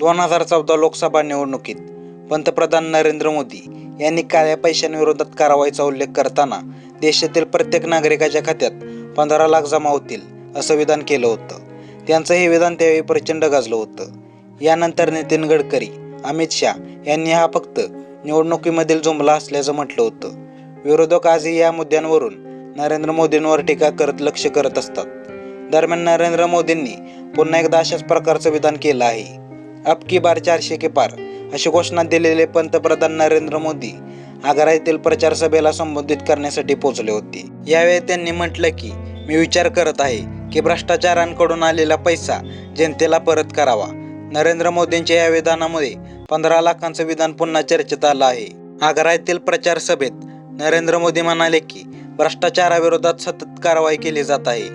दोन हजार चौदा लोकसभा निवडणुकीत पंतप्रधान नरेंद्र मोदी यांनी काळ्या पैशांविरोधात कारवाईचा उल्लेख करताना देशातील प्रत्येक नागरिकाच्या खात्यात पंधरा लाख जमा होतील असं विधान केलं होतं. त्यांचं हे विधान त्यावेळी प्रचंड गाजलं होतं. यानंतर नितीन गडकरी अमित शहा यांनी हा फक्त निवडणुकीमधील जुमला असल्याचं म्हटलं होतं. विरोधक आजही या मुद्द्यांवरून नरेंद्र मोदींवर टीका करत लक्ष करत असतात. दरम्यान नरेंद्र मोदींनी पुन्हा एकदा अशाच प्रकारचं विधान केलं आहे. अब की बार चारशे के पार अशी घोषणा दिलेले पंतप्रधान नरेंद्र मोदी आग्रा येथील प्रचार सभेला संबोधित करण्यासाठी पोहोचले होते. यावेळी त्यांनी म्हटलं की मी विचार करत आहे की भ्रष्टाचारांकडून आलेला पैसा जनतेला परत करावा. नरेंद्र मोदींच्या या विधानामुळे पंधरा लाखांचं विधान पुन्हा चर्चेत आलं आहे. आग्रा येथील प्रचार सभेत नरेंद्र मोदी म्हणाले की भ्रष्टाचाराविरोधात सतत कारवाई केली जात आहे.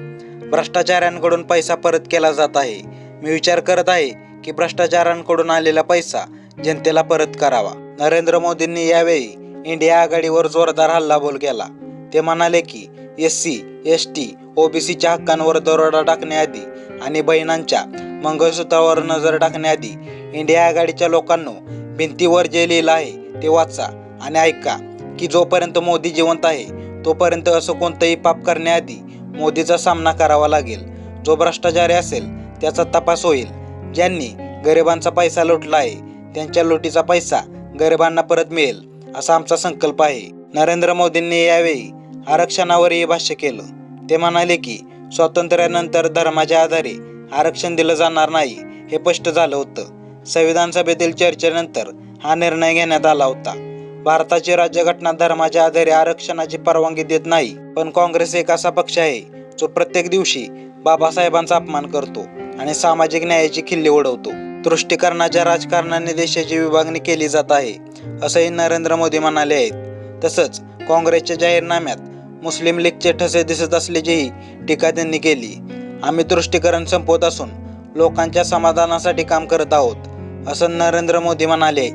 भ्रष्टाचाऱ्यांकडून पैसा परत केला जात आहे. मी विचार करत आहे की भ्रष्टाचारांकडून आलेला पैसा जनतेला परत करावा. नरेंद्र मोदींनी यावेळी इंडिया आघाडीवर जोरदार हल्लाबोल केला. ते म्हणाले की एस सी एस टी ओबीसीच्या हक्कांवर दरोडा टाकण्याआधी आणि बहिणांच्या मंगळसूत्रावर नजर टाकण्याआधी इंडिया आघाडीच्या लोकांनो भिंतीवर जे लिहिलं आहे ते वाचा आणि ऐका की जोपर्यंत मोदी जिवंत आहे तोपर्यंत असं कोणतंही पाप करण्याआधी मोदीचा सामना करावा लागेल. जो भ्रष्टाचारी असेल त्याचा तपास होईल. ज्यांनी गरिबांचा पैसा लुटला आहे त्यांच्या लुटीचा पैसा गरिबांना परत मिळेल असा आमचा संकल्प आहे. नरेंद्र मोदींनी यावेळी आरक्षणावरही भाष्य केलं. ते म्हणाले की स्वातंत्र्यानंतर धर्माच्या आधारे आरक्षण दिलं जाणार नाही हे स्पष्ट झालं होतं. संविधान सभेतील चर्चेनंतर हा निर्णय घेण्यात आला होता. भारताची राज्यघटना धर्माच्या आधारे आरक्षणाची परवानगी देत नाही पण काँग्रेस एक असा पक्ष आहे जो प्रत्येक दिवशी बाबासाहेबांचा अपमान करतो. आणि सामाजिक न्यायाची खिल्ली उडवतो. तुष्टीकरणाच्या राजकारणाने देशाची विभागणी केली जात आहे असंही नरेंद्र मोदी म्हणाले आहेत. तसंच काँग्रेसच्या जाहीरनाम्यात मुस्लिम लीगचे ठसे दिसत असल्याचीही टीका त्यांनी केली. आम्ही तुष्टीकरण संपवत असून लोकांच्या समाधानासाठी काम करत आहोत असं नरेंद्र मोदी म्हणाले.